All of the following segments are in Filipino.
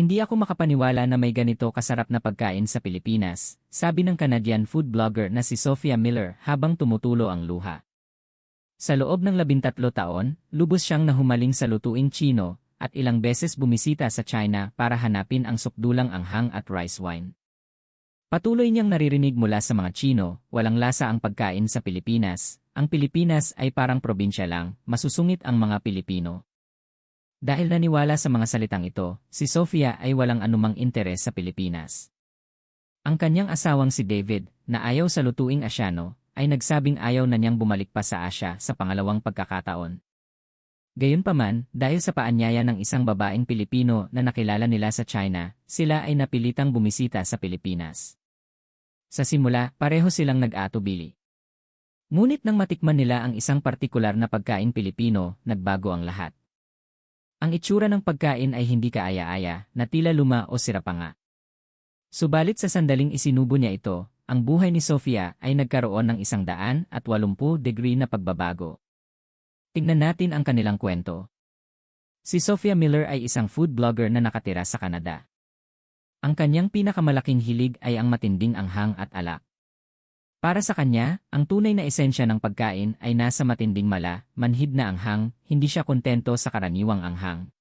Hindi ako makapaniwala na may ganito kasarap na pagkain sa Pilipinas, sabi ng Canadian food blogger na si Sophia Miller habang tumutulo ang luha. Sa loob ng labintatlo taon, lubos siyang nahumaling sa lutuing Chino at ilang beses bumisita sa China para hanapin ang sukdulang anghang at rice wine. Patuloy niyang naririnig mula sa mga Chino, walang lasa ang pagkain sa Pilipinas, ang Pilipinas ay parang probinsya lang, masusungit ang mga Pilipino. Dahil naniwala sa mga salitang ito, si Sofia ay walang anumang interes sa Pilipinas. Ang kanyang asawang si David, na ayaw sa lutuing Asyano, ay nagsabing ayaw na niyang bumalik pa sa Asya sa pangalawang pagkakataon. Gayunpaman, dahil sa paanyaya ng isang babaeng Pilipino na nakilala nila sa China, sila ay napilitang bumisita sa Pilipinas. Sa simula, pareho silang nag-atubili. Ngunit nang matikman nila ang isang partikular na pagkain Pilipino, nagbago ang lahat. Ang itsura ng pagkain ay hindi kaaya-aya, na tila luma o sira pa nga. Subalit sa sandaling isinubo niya ito, ang buhay ni Sofia ay nagkaroon ng isang daan at 80 degree na pagbabago. Tingnan natin ang kanilang kwento. Si Sophia Miller ay isang food blogger na nakatira sa Canada. Ang kanyang pinakamalaking hilig ay ang matinding anghang at alak. Para sa kanya, ang tunay na esensya ng pagkain ay nasa matinding mala, manhid na anghang, hindi siya kontento sa karaniwang anghang.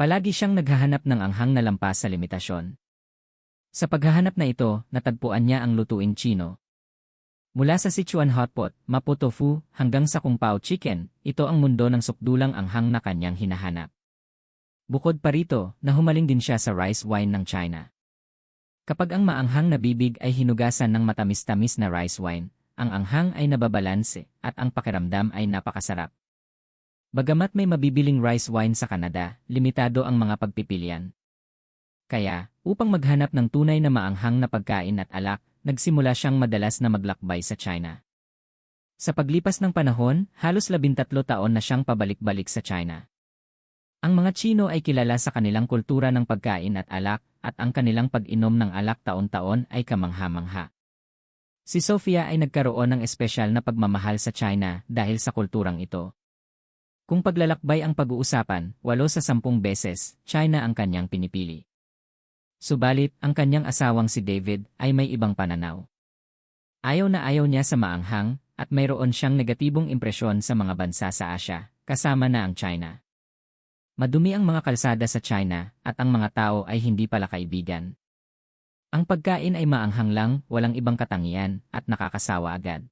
Palagi siyang naghahanap ng anghang na lampas sa limitasyon. Sa paghahanap na ito, natagpuan niya ang lutuing Chino. Mula sa Sichuan Hotpot, Mapo Tofu, hanggang sa Kung Pao Chicken, ito ang mundo ng sukdulang anghang na kanyang hinahanap. Bukod pa rito, nahumaling din siya sa rice wine ng China. Kapag ang maanghang na bibig ay hinugasan ng matamis-tamis na rice wine, ang anghang ay nababalanse at ang pakiramdam ay napakasarap. Bagamat may mabibiling rice wine sa Canada, limitado ang mga pagpipilian. Kaya, upang maghanap ng tunay na maanghang na pagkain at alak, nagsimula siyang madalas na maglakbay sa China. Sa paglipas ng panahon, halos labintatlo taon na siyang pabalik-balik sa China. Ang mga Chino ay kilala sa kanilang kultura ng pagkain at alak, at ang kanilang pag-inom ng alak taon-taon ay kamangha-mangha. Si Sofia ay nagkaroon ng espesyal na pagmamahal sa China dahil sa kulturang ito. Kung paglalakbay ang pag-uusapan, walo sa sampung beses, China ang kanyang pinipili. Subalit, ang kanyang asawang si David ay may ibang pananaw. Ayaw na ayaw niya sa maanghang, at mayroon siyang negatibong impresyon sa mga bansa sa Asya, kasama na ang China. Madumi ang mga kalsada sa China at ang mga tao ay hindi pala kaibigan. Ang pagkain ay maanghang lang, walang ibang katangian, at nakakasawa agad.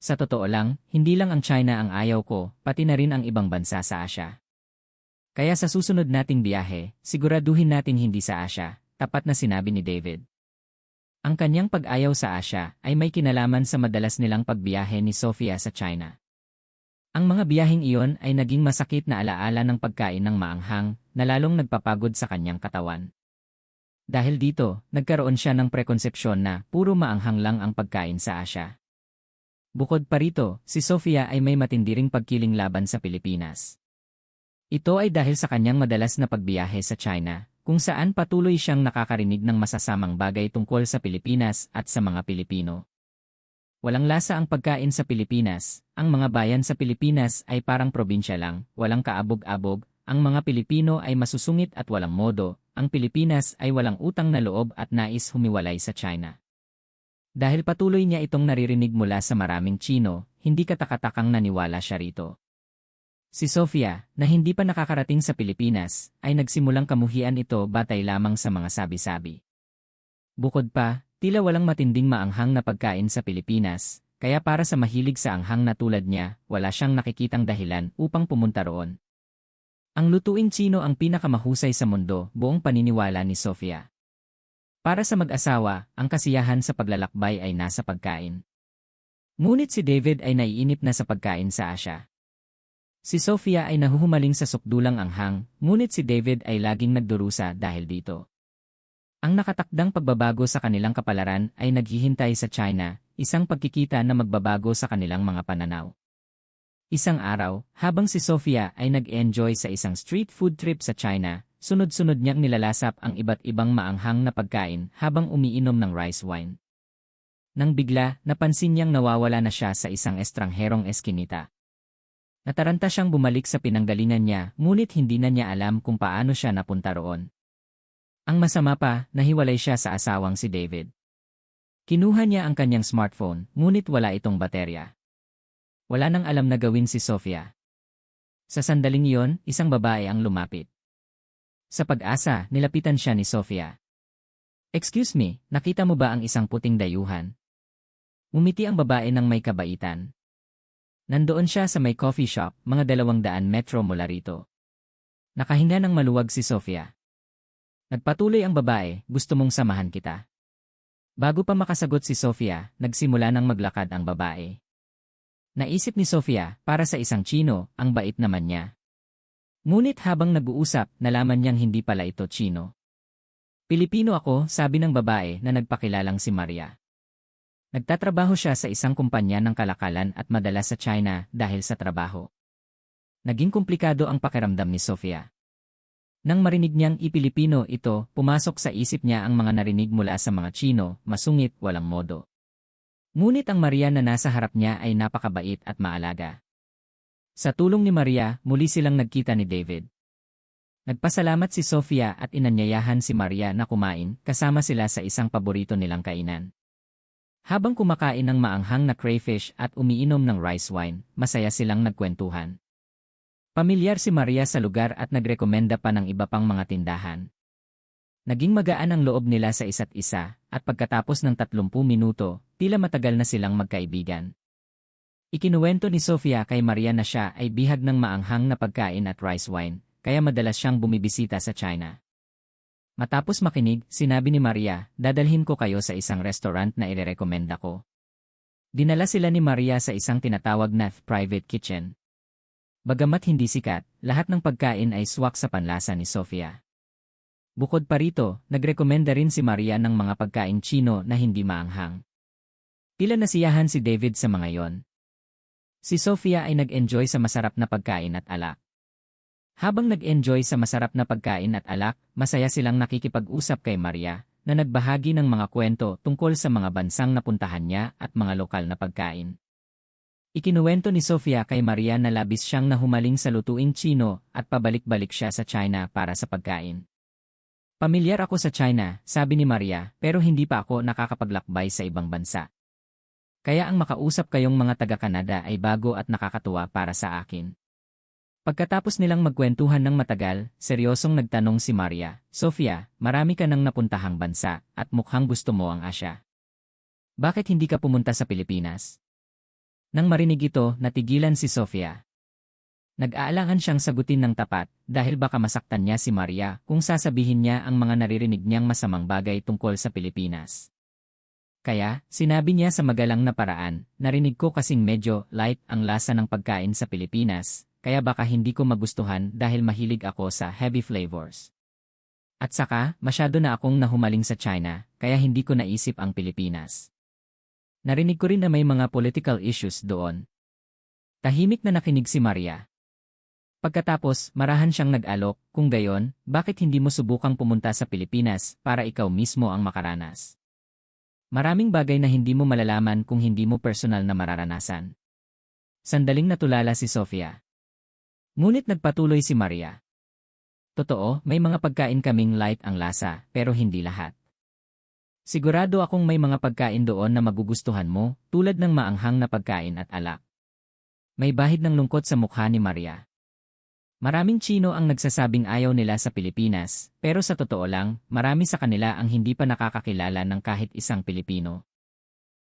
Sa totoo lang, hindi lang ang China ang ayaw ko, pati na rin ang ibang bansa sa Asya. Kaya sa susunod nating biyahe, siguraduhin natin hindi sa Asya, tapat na sinabi ni David. Ang kanyang pag-ayaw sa Asya ay may kinalaman sa madalas nilang pagbiyahe ni Sofia sa China. Ang mga biyaheng iyon ay naging masakit na alaala ng pagkain ng maanghang na lalong nagpapagod sa kanyang katawan. Dahil dito, nagkaroon siya ng prekonsepsyon na puro maanghang lang ang pagkain sa Asya. Bukod pa rito, si Sofia ay may matindiring pagkiling laban sa Pilipinas. Ito ay dahil sa kanyang madalas na pagbiyahe sa China, kung saan patuloy siyang nakakarinig ng masasamang bagay tungkol sa Pilipinas at sa mga Pilipino. Walang lasa ang pagkain sa Pilipinas, ang mga bayan sa Pilipinas ay parang probinsya lang, walang kaabog-abog, ang mga Pilipino ay masusungit at walang modo, ang Pilipinas ay walang utang na loob at nais humiwalay sa China. Dahil patuloy niya itong naririnig mula sa maraming Chino, hindi katakatakang naniwala siya rito. Si Sofia, na hindi pa nakakarating sa Pilipinas, ay nagsimulang kamuhian ito batay lamang sa mga sabi-sabi. Bukod pa, Tila walang matinding maanghang na pagkain sa Pilipinas, kaya para sa mahilig sa anghang na tulad niya, wala siyang nakikitang dahilan upang pumunta roon. Ang lutuing Chino ang pinakamahusay sa mundo, buong paniniwala ni Sofia. Para sa mag-asawa, ang kasiyahan sa paglalakbay ay nasa pagkain. Ngunit si David ay naiinip na sa pagkain sa Asya. Si Sofia ay nahuhumaling sa sukdulang anghang, ngunit si David ay laging nagdurusa dahil dito. Ang nakatakdang pagbabago sa kanilang kapalaran ay naghihintay sa China, isang pagkikita na magbabago sa kanilang mga pananaw. Isang araw, habang si Sofia ay nag-enjoy sa isang street food trip sa China, sunod-sunod niyang nilalasap ang iba't ibang maanghang na pagkain habang umiinom ng rice wine. Nang bigla, napansin niyang nawawala na siya sa isang estrangherong eskinita. Nataranta siyang bumalik sa pinanggalingan niya, ngunit hindi na niya alam kung paano siya napunta roon. Ang masama pa, nahiwalay siya sa asawang si David. Kinuha niya ang kanyang smartphone, ngunit wala itong baterya. Wala nang alam na gawin si Sofia. Sa sandaling iyon, isang babae ang lumapit. Sa pag-asa, nilapitan siya ni Sofia. Excuse me, nakita mo ba ang isang puting dayuhan? Umiti ang babae ng may kabaitan. Nandoon siya sa may coffee shop, mga dalawang daan metro mula rito. Nakahinga ng maluwag si Sofia. Nagpatuloy ang babae, gusto mong samahan kita. Bago pa makasagot si Sofia, nagsimula ng maglakad ang babae. Naisip ni Sofia, para sa isang Chino, ang bait naman niya. Ngunit habang nag-uusap, nalaman niyang hindi pala ito Chino. Pilipino ako, sabi ng babae na nagpakilalang si Maria. Nagtatrabaho siya sa isang kumpanya ng kalakalan at madalas sa China dahil sa trabaho. Naging komplikado ang pakiramdam ni Sofia. Nang marinig niyang ipilipino ito, pumasok sa isip niya ang mga narinig mula sa mga Chino, masungit, walang modo. Ngunit ang Maria na nasa harap niya ay napakabait at maalaga. Sa tulong ni Maria, muli silang nagkita ni David. Nagpasalamat si Sofia at inanyayahan si Maria na kumain, kasama sila sa isang paborito nilang kainan. Habang kumakain ng maanghang na crayfish at umiinom ng rice wine, masaya silang nagkwentuhan. Pamilyar si Maria sa lugar at nagrekomenda pa ng iba pang mga tindahan. Naging magaan ang loob nila sa isa't isa, at pagkatapos ng 30 minuto, tila matagal na silang magkaibigan. Ikinuwento ni Sofia kay Maria na siya ay bihag ng maanghang na pagkain at rice wine, kaya madalas siyang bumibisita sa China. Matapos makinig, sinabi ni Maria, dadalhin ko kayo sa isang restaurant na irerekomenda ko. Dinala sila ni Maria sa isang tinatawag na private kitchen. Bagamat hindi sikat, lahat ng pagkain ay swak sa panlasa ni Sofia. Bukod pa rito, nagrekomenda rin si Maria ng mga pagkain Chino na hindi maanghang. Tila nasiyahan si David sa mga yon. Si Sofia ay nag-enjoy sa masarap na pagkain at alak. Habang nag-enjoy sa masarap na pagkain at alak, masaya silang nakikipag-usap kay Maria, na nagbahagi ng mga kwento tungkol sa mga bansang napuntahan niya at mga lokal na pagkain. Ikinuwento ni Sofia kay Maria na labis siyang nahumaling sa lutuing Chino at pabalik-balik siya sa China para sa pagkain. Pamilyar ako sa China, sabi ni Maria, pero hindi pa ako nakakapaglakbay sa ibang bansa. Kaya ang makausap kayong mga taga-Canada ay bago at nakakatuwa para sa akin. Pagkatapos nilang magkwentuhan ng matagal, seryosong nagtanong si Maria, Sofia, marami ka nang napuntahang bansa at mukhang gusto mo ang Asya. Bakit hindi ka pumunta sa Pilipinas? Nang marinig ito, natigilan si Sofia. Nag-aalangan siyang sagutin ng tapat dahil baka masaktan niya si Maria kung sasabihin niya ang mga naririnig niyang masamang bagay tungkol sa Pilipinas. Kaya, sinabi niya sa magalang na paraan, narinig ko kasing medyo light ang lasa ng pagkain sa Pilipinas, kaya baka hindi ko magustuhan dahil mahilig ako sa heavy flavors. At saka, masyado na akong nahumaling sa China, kaya hindi ko naisip ang Pilipinas. Narinig ko rin na may mga political issues doon. Tahimik na nakinig si Maria. Pagkatapos, marahan siyang nag-alok, kung gayon, bakit hindi mo subukang pumunta sa Pilipinas para ikaw mismo ang makaranas? Maraming bagay na hindi mo malalaman kung hindi mo personal na mararanasan. Sandaling natulala si Sofia. Ngunit nagpatuloy si Maria. Totoo, may mga pagkain kaming light ang lasa, pero hindi lahat. Sigurado akong may mga pagkain doon na magugustuhan mo, tulad ng maanghang na pagkain at alak. May bahid ng lungkot sa mukha ni Maria. Maraming Chino ang nagsasabing ayaw nila sa Pilipinas, pero sa totoo lang, marami sa kanila ang hindi pa nakakakilala ng kahit isang Pilipino.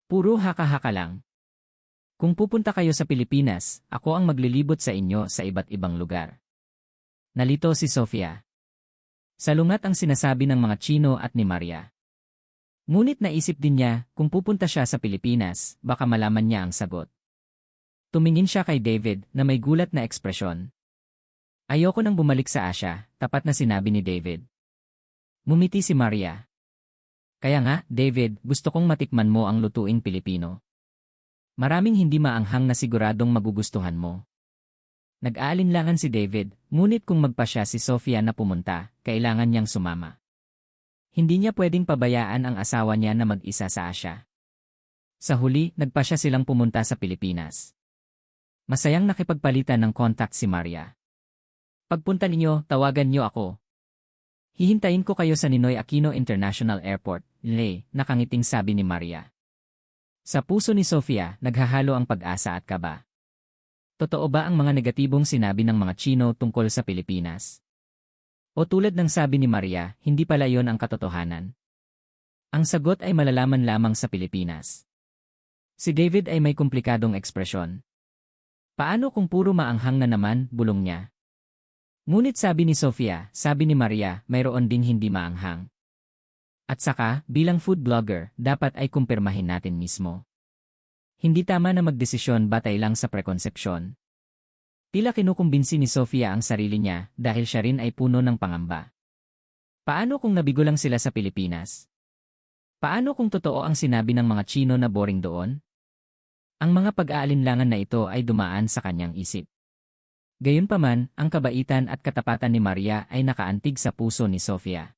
Puro haka-haka lang. Kung pupunta kayo sa Pilipinas, ako ang maglilibot sa inyo sa iba't ibang lugar. Nalito si Sofia. Salungat ang sinasabi ng mga Chino at ni Maria. Ngunit naisip din niya, kung pupunta siya sa Pilipinas, baka malaman niya ang sagot. Tumingin siya kay David na may gulat na ekspresyon. Ayoko nang bumalik sa Asya, tapat na sinabi ni David. Mumiti si Maria. Kaya nga, David, gusto kong matikman mo ang lutuing Pilipino. Maraming hindi maanghang na siguradong magugustuhan mo. Nag-aalinlangan si David, ngunit kung magpa siya si Sofia na pumunta, kailangan niyang sumama. Hindi niya pwedeng pabayaan ang asawa niya na mag-isa sa Asya. Sa huli, nagpa siya silang pumunta sa Pilipinas. Masayang nakipagpalitan ng contact si Maria. Pagpunta ninyo, tawagan niyo ako. Hihintayin ko kayo sa Ninoy Aquino International Airport, Le, nakangiting sabi ni Maria. Sa puso ni Sofia, naghahalo ang pag-asa at kaba. Totoo ba ang mga negatibong sinabi ng mga Chino tungkol sa Pilipinas? O tulad ng sabi ni Maria, hindi pala yon ang katotohanan. Ang sagot ay malalaman lamang sa Pilipinas. Si David ay may komplikadong ekspresyon. Paano kung puro maanghang na naman, bulong niya? Ngunit sabi ni Sofia, sabi ni Maria, mayroon ding hindi maanghang. At saka, bilang food blogger, dapat ay kumpirmahin natin mismo. Hindi tama na magdesisyon batay lang sa prekonsepsyon. Tila kinukumbinsi ni Sofia ang sarili niya dahil siya rin ay puno ng pangamba. Paano kung nabigo lang sila sa Pilipinas? Paano kung totoo ang sinabi ng mga Chino na boring doon? Ang mga pag-aalinlangan na ito ay dumaan sa kanyang isip. Gayunpaman, ang kabaitan at katapatan ni Maria ay nakaantig sa puso ni Sofia.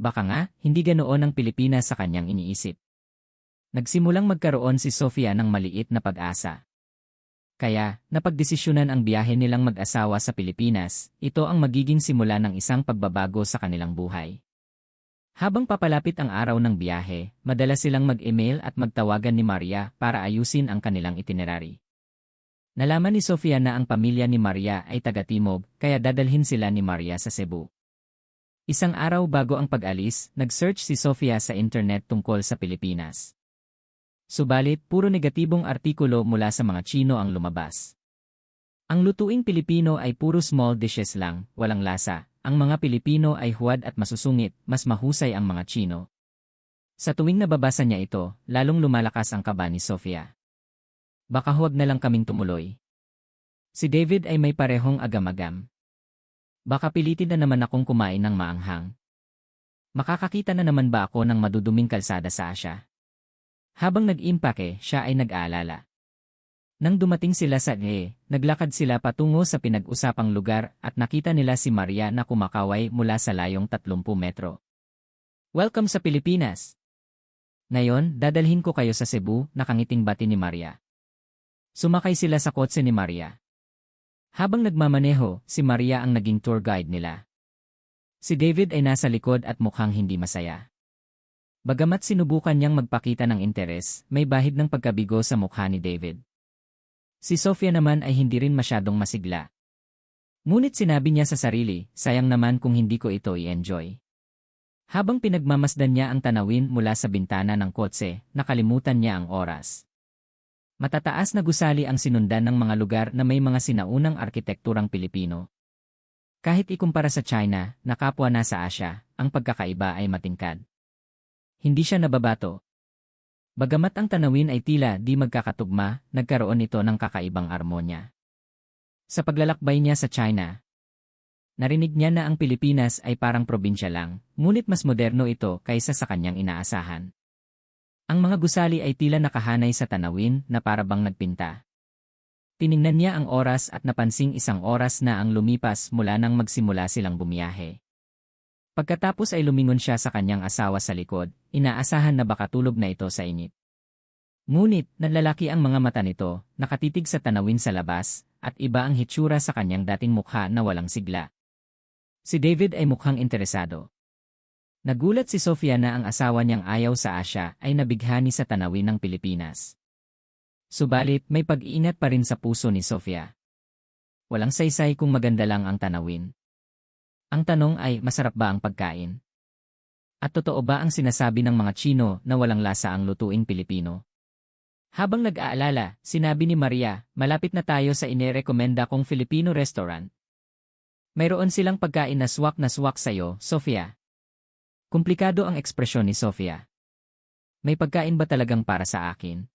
Baka nga, hindi ganoon ang Pilipinas sa kanyang iniisip. Nagsimulang magkaroon si Sofia ng maliit na pag-asa. Kaya, napagdesisyonan ang biyahe nilang mag-asawa sa Pilipinas, ito ang magiging simula ng isang pagbabago sa kanilang buhay. Habang papalapit ang araw ng biyahe, madalas silang mag-email at magtawagan ni Maria para ayusin ang kanilang itinerary. Nalaman ni Sofia na ang pamilya ni Maria ay taga-Timog, kaya dadalhin sila ni Maria sa Cebu. Isang araw bago ang pag-alis, nag-search si Sofia sa internet tungkol sa Pilipinas. Subalit, puro negatibong artikulo mula sa mga Chino ang lumabas. Ang lutuing Pilipino ay puro small dishes lang, walang lasa. Ang mga Pilipino ay huwad at masusungit, mas mahusay ang mga Chino. Sa tuwing nababasa niya ito, lalong lumalakas ang kaba ni Sofia. Baka huwag na lang kaming tumuloy. Si David ay may parehong agam-agam. Baka pilitin na naman akong kumain ng maanghang. Makakakita na naman ba ako ng maduduming kalsada sa Asya? Habang nag-impake, siya ay nag-aalala. Nang dumating sila sa E, naglakad sila patungo sa pinag-usapang lugar at nakita nila si Maria na kumakaway mula sa layong 30 metro. Welcome sa Pilipinas! Ngayon, dadalhin ko kayo sa Cebu, nakangiting bati ni Maria. Sumakay sila sa kotse ni Maria. Habang nagmamaneho, si Maria ang naging tour guide nila. Si David ay nasa likod at mukhang hindi masaya. Bagamat sinubukan niyang magpakita ng interes, may bahid ng pagkabigo sa mukha ni David. Si Sofia naman ay hindi rin masyadong masigla. Ngunit sinabi niya sa sarili, sayang naman kung hindi ko ito i-enjoy. Habang pinagmamasdan niya ang tanawin mula sa bintana ng kotse, nakalimutan niya ang oras. Matataas na gusali ang sinundan ng mga lugar na may mga sinaunang arkitekturang Pilipino. Kahit ikumpara sa China, na kapwa na sa Asya, ang pagkakaiba ay matingkad. Hindi siya nababato. Bagamat ang tanawin ay tila di magkakatugma, nagkaroon ito ng kakaibang armonya. Sa paglalakbay niya sa China, narinig niya na ang Pilipinas ay parang probinsya lang, ngunit mas moderno ito kaysa sa kanyang inaasahan. Ang mga gusali ay tila nakahanay sa tanawin na parabang nagpinta. Tiningnan niya ang oras at napansing isang oras na ang lumipas mula nang magsimula silang bumiyahe. Pagkatapos ay lumingon siya sa kanyang asawa sa likod, inaasahan na baka tulog na ito sa init. Ngunit, nanlalaki ang mga mata nito, nakatitig sa tanawin sa labas, at iba ang hitsura sa kanyang dating mukha na walang sigla. Si David ay mukhang interesado. Nagulat si Sofia na ang asawa niyang ayaw sa Asya ay nabighani sa tanawin ng Pilipinas. Subalit, may pag-iingat pa rin sa puso ni Sofia. Walang saysay kung maganda lang ang tanawin. Ang tanong ay, masarap ba ang pagkain? At totoo ba ang sinasabi ng mga Chino na walang lasa ang lutuing Pilipino? Habang nag-aalala, sinabi ni Maria, malapit na tayo sa inirekomenda kong Filipino restaurant. Mayroon silang pagkain na swak na swak sa'yo, Sofia. Komplikado ang ekspresyon ni Sofia. May pagkain ba talagang para sa akin?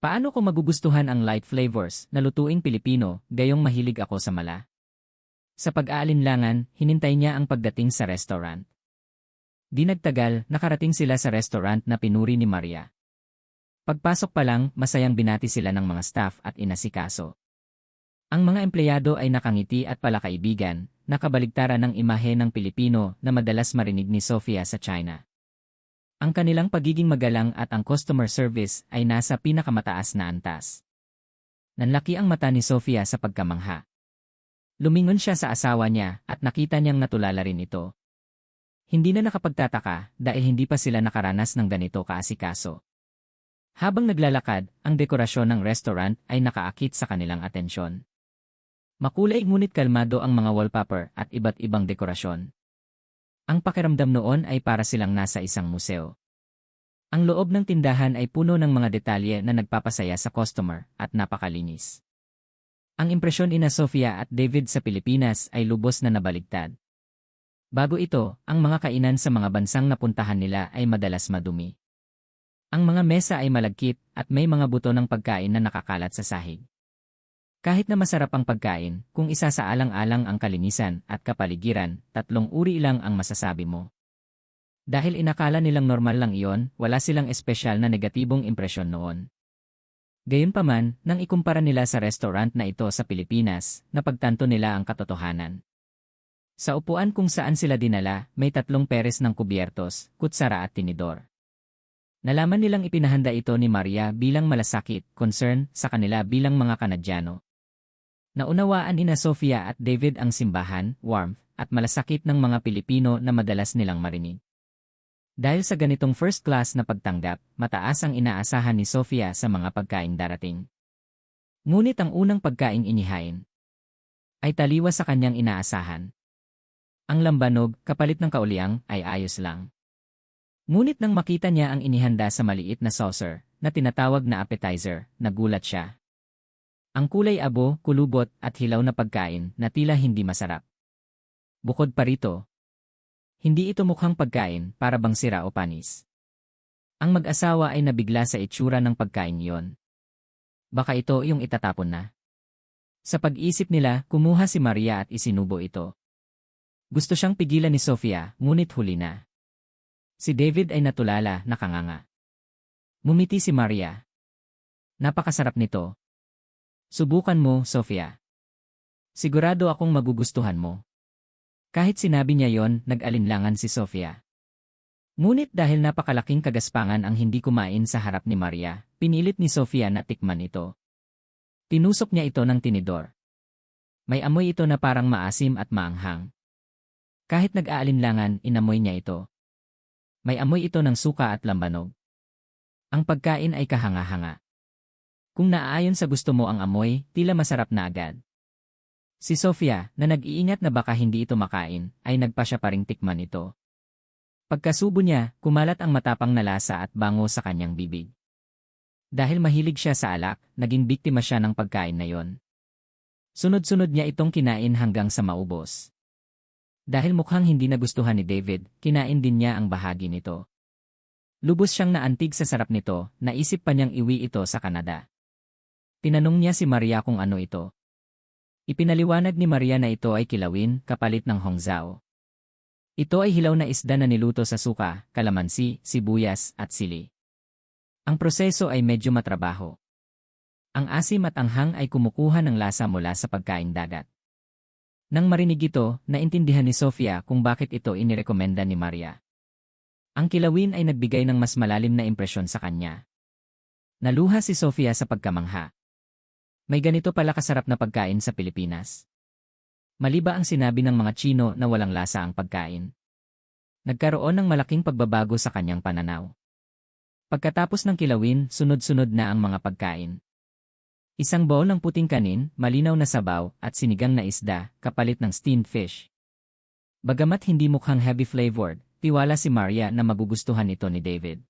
Paano ko magugustuhan ang light flavors na lutuing Pilipino gayong mahilig ako sa mala? Sa pag-aalinlangan, hinintay niya ang pagdating sa restaurant. Di nagtagal, nakarating sila sa restaurant na pinuri ni Maria. Pagpasok pa lang, masayang binati sila ng mga staff at inasikaso. Ang mga empleyado ay nakangiti at palakaibigan, nakabaligtaran ng imahe ng Pilipino na madalas marinig ni Sofia sa China. Ang kanilang pagiging magalang at ang customer service ay nasa pinakamataas na antas. Nanlaki ang mata ni Sofia sa pagkamangha. Lumingon siya sa asawa niya at nakita niyang natulala rin ito. Hindi na nakapagtataka dahil hindi pa sila nakaranas ng ganito kaasikaso. Habang naglalakad, ang dekorasyon ng restaurant ay nakaakit sa kanilang atensyon. Makulay ngunit kalmado ang mga wallpaper at iba't ibang dekorasyon. Ang pakiramdam noon ay para silang nasa isang museo. Ang loob ng tindahan ay puno ng mga detalye na nagpapasaya sa customer at napakalinis. Ang impresyon ina Sofia at David sa Pilipinas ay lubos na nabaligtad. Bago ito, ang mga kainan sa mga bansang napuntahan nila ay madalas madumi. Ang mga mesa ay malagkit at may mga buto ng pagkain na nakakalat sa sahig. Kahit na masarap ang pagkain, kung isa sa alang-alang ang kalinisan at kapaligiran, tatlong uri lang ang masasabi mo. Dahil inakala nilang normal lang iyon, wala silang espesyal na negatibong impresyon noon. Gayunpaman, nang ikumpara nila sa restaurant na ito sa Pilipinas, napagtanto nila ang katotohanan. Sa upuan kung saan sila dinala, may tatlong peres ng kubyertos, kutsara at tinidor. Nalaman nilang ipinahanda ito ni Maria bilang malasakit, concern, sa kanila bilang mga Kanadyano. Naunawaan ina Sofia at David ang simbahan, warmth, at malasakit ng mga Pilipino na madalas nilang marinig. Dahil sa ganitong first class na pagtanggap, mataas ang inaasahan ni Sofia sa mga pagkain darating. Ngunit ang unang pagkaing inihain ay taliwas sa kanyang inaasahan. Ang lambanog, kapalit ng kauliang, ay ayos lang. Ngunit nang makita niya ang inihanda sa maliit na saucer, na tinatawag na appetizer, nagulat siya. Ang kulay abo, kulubot, at hilaw na pagkain na tila hindi masarap. Bukod pa rito, hindi ito mukhang pagkain para bang sira o panis. Ang mag-asawa ay nabigla sa itsura ng pagkain yon. Baka ito yung itatapon na. Sa pag-isip nila, kumuha si Maria at isinubo ito. Gusto siyang pigilan ni Sofia, ngunit huli na. Si David ay natulala, nakanganga. Mumiti si Maria. Napakasarap nito. Subukan mo, Sofia. Sigurado akong magugustuhan mo. Kahit sinabi niya yon, nag-alinlangan si Sofia. Ngunit dahil napakalaking kagaspangan ang hindi kumain sa harap ni Maria, pinilit ni Sofia na tikman ito. Tinusok niya ito ng tinidor. May amoy ito na parang maasim at maanghang. Kahit nag-aalinlangan, inamoy niya ito. May amoy ito ng suka at lambanog. Ang pagkain ay kahanga-hanga. Kung naaayon sa gusto mo ang amoy, tila masarap na agad. Si Sofia, na nag-iingat na baka hindi ito makain, ay nagpa siya pa ring tikman ito. Pagkasubo niya, kumalat ang matapang na lasa at bango sa kanyang bibig. Dahil mahilig siya sa alak, naging biktima siya ng pagkain na yon. Sunod-sunod niya itong kinain hanggang sa maubos. Dahil mukhang hindi nagustuhan ni David, kinain din niya ang bahagi nito. Lubos siyang naantig sa sarap nito, naisip pa niyang iwi ito sa Canada. Tinanong niya si Maria kung ano ito. Ipinaliwanag ni Maria na ito ay kilawin, kapalit ng hongzao. Ito ay hilaw na isda na niluto sa suka, kalamansi, sibuyas, at sili. Ang proseso ay medyo matrabaho. Ang asim at anghang ay kumukuha ng lasa mula sa pagkain dagat. Nang marinig ito, naintindihan ni Sofia kung bakit ito inirekomenda ni Maria. Ang kilawin ay nagbigay ng mas malalim na impresyon sa kanya. Naluha si Sofia sa pagkamangha. May ganito pala kasarap na pagkain sa Pilipinas. Maliba ang sinabi ng mga Chino na walang lasa ang pagkain. Nagkaroon ng malaking pagbabago sa kanyang pananaw. Pagkatapos ng kilawin, sunod-sunod na ang mga pagkain. Isang bowl ng puting kanin, malinaw na sabaw, at sinigang na isda, kapalit ng steamed fish. Bagamat hindi mukhang heavy-flavored, tiwala si Maria na magugustuhan ito ni David.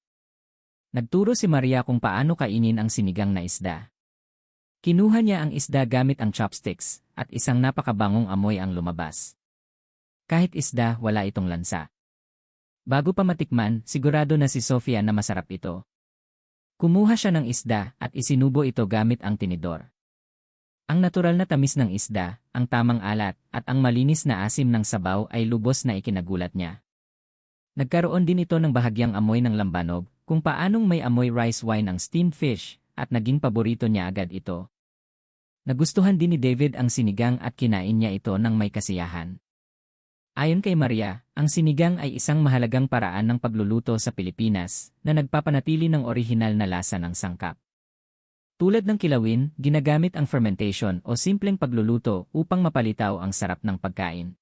Nagturo si Maria kung paano kainin ang sinigang na isda. Kinuha niya ang isda gamit ang chopsticks, at isang napakabangong amoy ang lumabas. Kahit isda, wala itong lansa. Bago pa matikman, sigurado na si Sofia na masarap ito. Kumuha siya ng isda at isinubo ito gamit ang tinidor. Ang natural na tamis ng isda, ang tamang alat, at ang malinis na asim ng sabaw ay lubos na ikinagulat niya. Nagkaroon din ito ng bahagyang amoy ng lambanog, kung paanong may amoy rice wine ang steamed fish, at naging paborito niya agad ito. Nagustuhan din ni David ang sinigang at kinain niya ito ng may kasiyahan. Ayon kay Maria, ang sinigang ay isang mahalagang paraan ng pagluluto sa Pilipinas na nagpapanatili ng orihinal na lasa ng sangkap. Tulad ng kilawin, ginagamit ang fermentation o simpleng pagluluto upang mapalitaw ang sarap ng pagkain.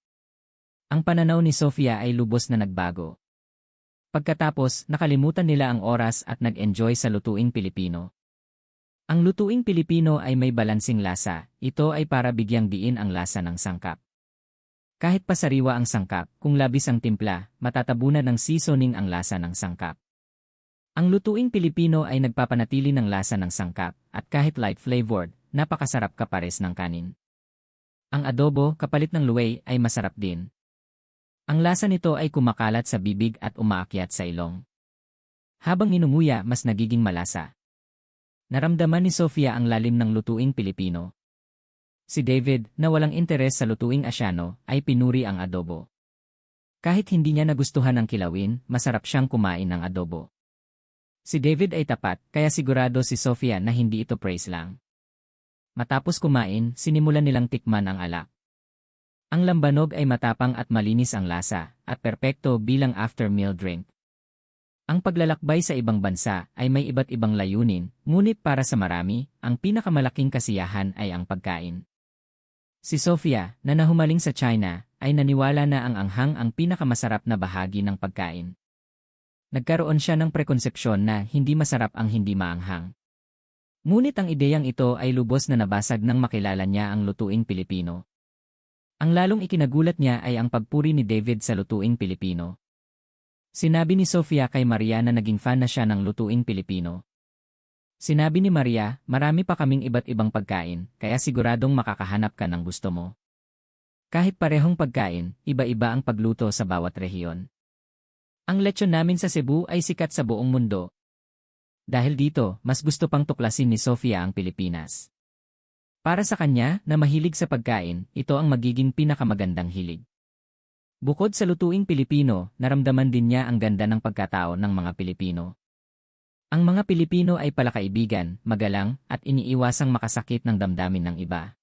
Ang pananaw ni Sofia ay lubos na nagbago. Pagkatapos, nakalimutan nila ang oras at nag-enjoy sa lutuing Pilipino. Ang lutuing Pilipino ay may balansing lasa, ito ay para bigyang diin ang lasa ng sangkap. Kahit pasariwa ang sangkap, kung labis ang timpla, matatabunan ng seasoning ang lasa ng sangkap. Ang lutuing Pilipino ay nagpapanatili ng lasa ng sangkap, at kahit light-flavored, napakasarap kapares ng kanin. Ang adobo, kapalit ng luway, ay masarap din. Ang lasa nito ay kumakalat sa bibig at umaakyat sa ilong. Habang inunguya, mas nagiging malasa. Naramdaman ni Sofia ang lalim ng lutuing Pilipino. Si David, na walang interes sa lutuing Asyano, ay pinuri ang adobo. Kahit hindi niya nagustuhan ang kilawin, masarap siyang kumain ng adobo. Si David ay tapat, kaya sigurado si Sofia na hindi ito praise lang. Matapos kumain, sinimulan nilang tikman ang alak. Ang lambanog ay matapang at malinis ang lasa, at perpekto bilang after-meal drink. Ang paglalakbay sa ibang bansa ay may iba't ibang layunin, ngunit para sa marami, ang pinakamalaking kasiyahan ay ang pagkain. Si Sofia, na nahumaling sa China, ay naniwala na ang anghang ang pinakamasarap na bahagi ng pagkain. Nagkaroon siya ng prekonsepsyon na hindi masarap ang hindi maanghang. Ngunit ang ideyang ito ay lubos na nabasag nang makilala niya ang lutuing Pilipino. Ang lalong ikinagulat niya ay ang pagpuri ni David sa lutuing Pilipino. Sinabi ni Sofia kay Maria na naging fan na siya ng lutuing Pilipino. Sinabi ni Maria, marami pa kaming iba't ibang pagkain, kaya siguradong makakahanap ka ng gusto mo. Kahit parehong pagkain, iba-iba ang pagluto sa bawat rehiyon. Ang lechon namin sa Cebu ay sikat sa buong mundo. Dahil dito, mas gusto pang tuklasin ni Sofia ang Pilipinas. Para sa kanya, na mahilig sa pagkain, ito ang magiging pinakamagandang hilig. Bukod sa lutuing Pilipino, naramdaman din niya ang ganda ng pagkatao ng mga Pilipino. Ang mga Pilipino ay palakaibigan, magalang, at iniiwasang makasakit ng damdamin ng iba.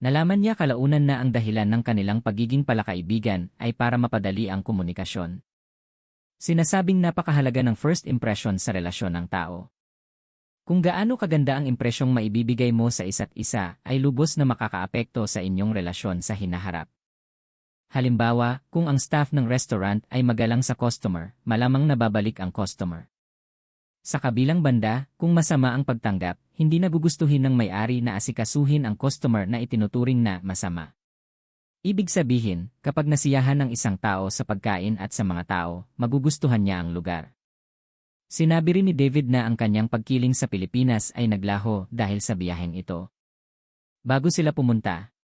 Nalaman niya kalaunan na ang dahilan ng kanilang pagiging palakaibigan ay para mapadali ang komunikasyon. Sinasabing napakahalaga ng first impression sa relasyon ng tao. Kung gaano kaganda ang impresyong maibibigay mo sa isa't isa ay lubos na makakaapekto sa inyong relasyon sa hinaharap. Halimbawa, kung ang staff ng restaurant ay magalang sa customer, malamang nababalik ang customer. Sa kabilang banda, kung masama ang pagtanggap, hindi nagugustuhin ng may-ari na asikasuhin ang customer na itinuturing na masama. Ibig sabihin, kapag nasiyahan ng isang tao sa pagkain at sa mga tao, magugustuhan niya ang lugar. Sinabi rin ni David na ang kanyang pagkiling sa Pilipinas ay naglaho dahil sa biyaheng ito. Bago sila pumunta,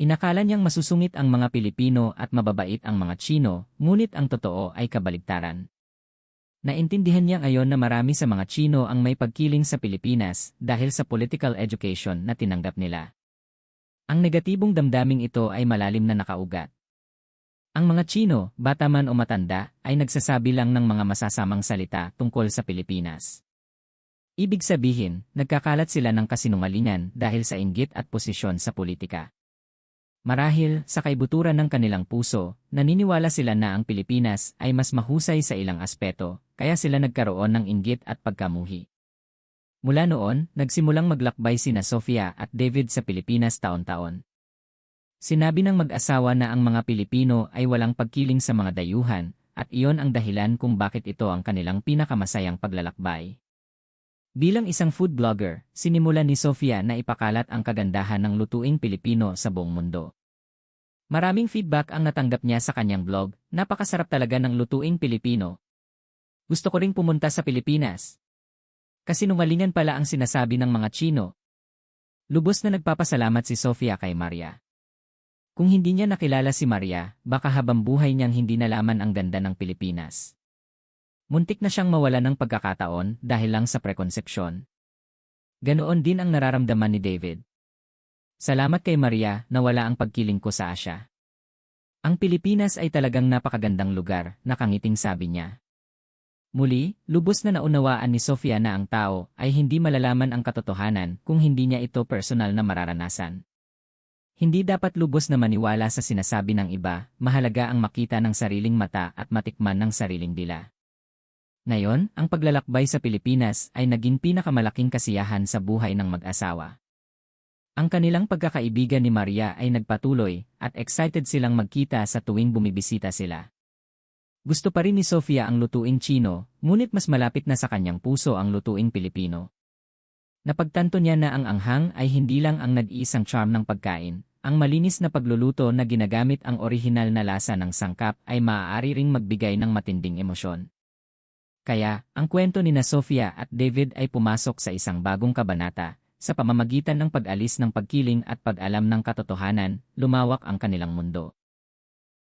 Inakala niyang masusungit ang mga Pilipino at mababait ang mga Chino, ngunit ang totoo ay kabaligtaran. Naintindihan niya ngayon na marami sa mga Chino ang may pagkiling sa Pilipinas dahil sa political education na tinanggap nila. Ang negatibong damdaming ito ay malalim na nakaugat. Ang mga Chino, bata man o matanda, ay nagsasabi lang ng mga masasamang salita tungkol sa Pilipinas. Ibig sabihin, nagkakalat sila ng kasinungalingan dahil sa inggit at posisyon sa politika. Marahil, sa kaibuturan ng kanilang puso, naniniwala sila na ang Pilipinas ay mas mahusay sa ilang aspeto, kaya sila nagkaroon ng inggit at pagkamuhi. Mula noon, nagsimulang maglakbay sina Sofia at David sa Pilipinas taon-taon. Sinabi ng mag-asawa na ang mga Pilipino ay walang pagkiling sa mga dayuhan, at iyon ang dahilan kung bakit ito ang kanilang pinakamasayang paglalakbay. Bilang isang food blogger, sinimulan ni Sofia na ipakalat ang kagandahan ng lutuing Pilipino sa buong mundo. Maraming feedback ang natanggap niya sa kanyang blog, napakasarap talaga ng lutuing Pilipino. Gusto ko ring pumunta sa Pilipinas. Kasi nungalingan pala ang sinasabi ng mga Chino. Lubos na nagpapasalamat si Sofia kay Maria. Kung hindi niya nakilala si Maria, baka habang buhay niyang hindi nalaman ang ganda ng Pilipinas. Muntik na siyang mawala ng pagkakataon dahil lang sa prekonsepsyon. Ganoon din ang nararamdaman ni David. Salamat kay Maria na wala ang pagkiling ko sa Asya. Ang Pilipinas ay talagang napakagandang lugar, nakangiting sabi niya. Muli, lubos na naunawaan ni Sofia na ang tao ay hindi malalaman ang katotohanan kung hindi niya ito personal na mararanasan. Hindi dapat lubos na maniwala sa sinasabi ng iba, mahalaga ang makita ng sariling mata at matikman ng sariling dila. Ngayon, ang paglalakbay sa Pilipinas ay naging pinakamalaking kasiyahan sa buhay ng mag-asawa. Ang kanilang pagkakaibigan ni Maria ay nagpatuloy at excited silang magkita sa tuwing bumibisita sila. Gusto pa rin ni Sofia ang lutuing Chino, ngunit mas malapit na sa kanyang puso ang lutuing Pilipino. Napagtanto niya na ang anghang ay hindi lang ang nag-iisang charm ng pagkain, ang malinis na pagluluto na ginagamit ang orihinal na lasa ng sangkap ay maaari ring magbigay ng matinding emosyon. Kaya, ang kwento ni na Sofia at David ay pumasok sa isang bagong kabanata, sa pamamagitan ng pag-alis ng pagkiling at pag-alam ng katotohanan, lumawak ang kanilang mundo.